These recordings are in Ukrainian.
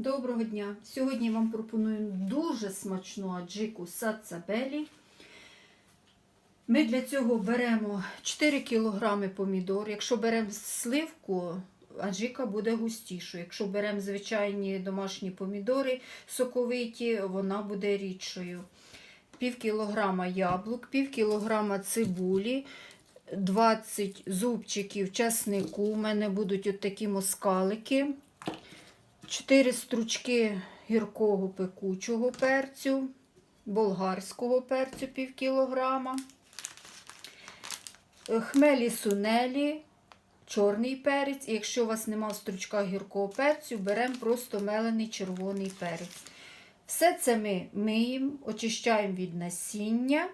Доброго дня! Сьогодні вам пропоную дуже смачну аджику сацабелі. Ми для цього беремо 4 кг помідор. Якщо беремо сливку, аджика буде густішою. Якщо беремо звичайні домашні помідори соковиті, вона буде рідшою. Пів кілограма яблук, пів кілограма цибулі, 20 зубчиків часнику. У мене будуть от такі москалики. 4 стручки гіркого пекучого перцю, болгарського перцю пів кілограма, хмелі сунелі, чорний перець. І якщо у вас нема в стручках гіркого перцю, беремо просто мелений червоний перець. Все це ми миємо, очищаємо від насіння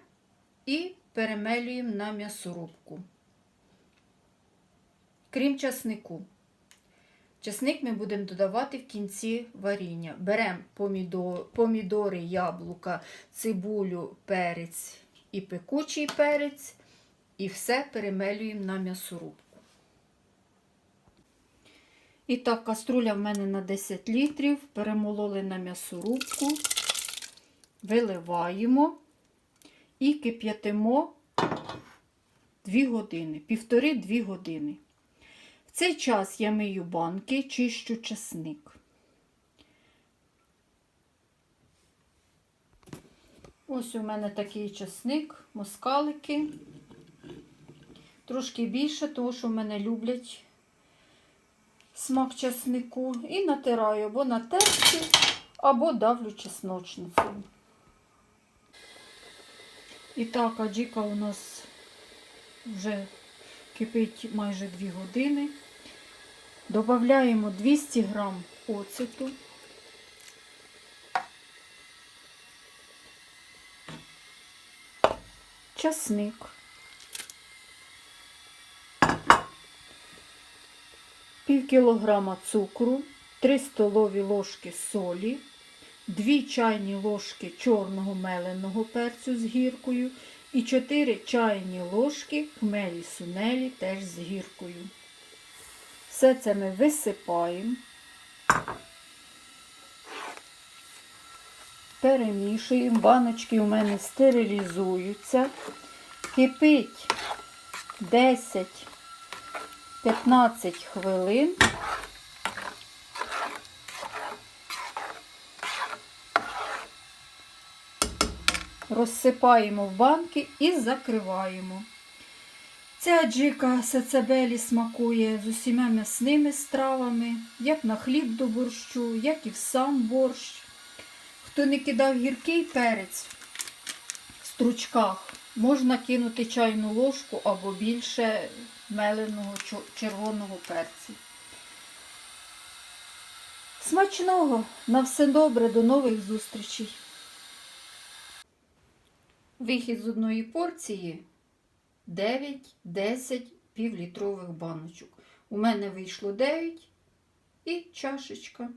і перемелюємо на м'ясорубку. Крім часнику. Часник ми будемо додавати в кінці варіння. Беремо помідор, помідори, яблука, цибулю, перець і пекучий перець, і все перемелюємо на м'ясорубку. І так, каструля в мене на 10 літрів, перемололи на м'ясорубку, виливаємо і кип'ятимо 2 години, півтори-дві години. Цей час я мию банки, чищу часник. Ось у мене такий часник, москалики. Трошки більше, тому що в мене люблять смак часнику. І натираю або на терці, або давлю чесночницею. І так, аджіка у нас вже кипить майже 2 години. Добавляємо 200 грам оцету. Часник. Пів кілограма цукру, 3 столові ложки солі, 2 чайні ложки чорного меленого перцю з гіркою і 4 чайні ложки хмелі сунелі теж з гіркою. Все це ми висипаємо, перемішуємо, баночки у мене стерилізуються, кипить 10-15 хвилин. Розсипаємо в банки і закриваємо. Ця джика сацебелі смакує з усіма м'ясними стравами, як на хліб до борщу, як і в сам борщ. Хто не кидав гіркий перець в стручках, можна кинути чайну ложку або більше меленого червоного перцю. Смачного! На все добре, до нових зустрічей! Вихід з одної порції 9-10 півлітрових баночок. У мене вийшло 9 і чашечка.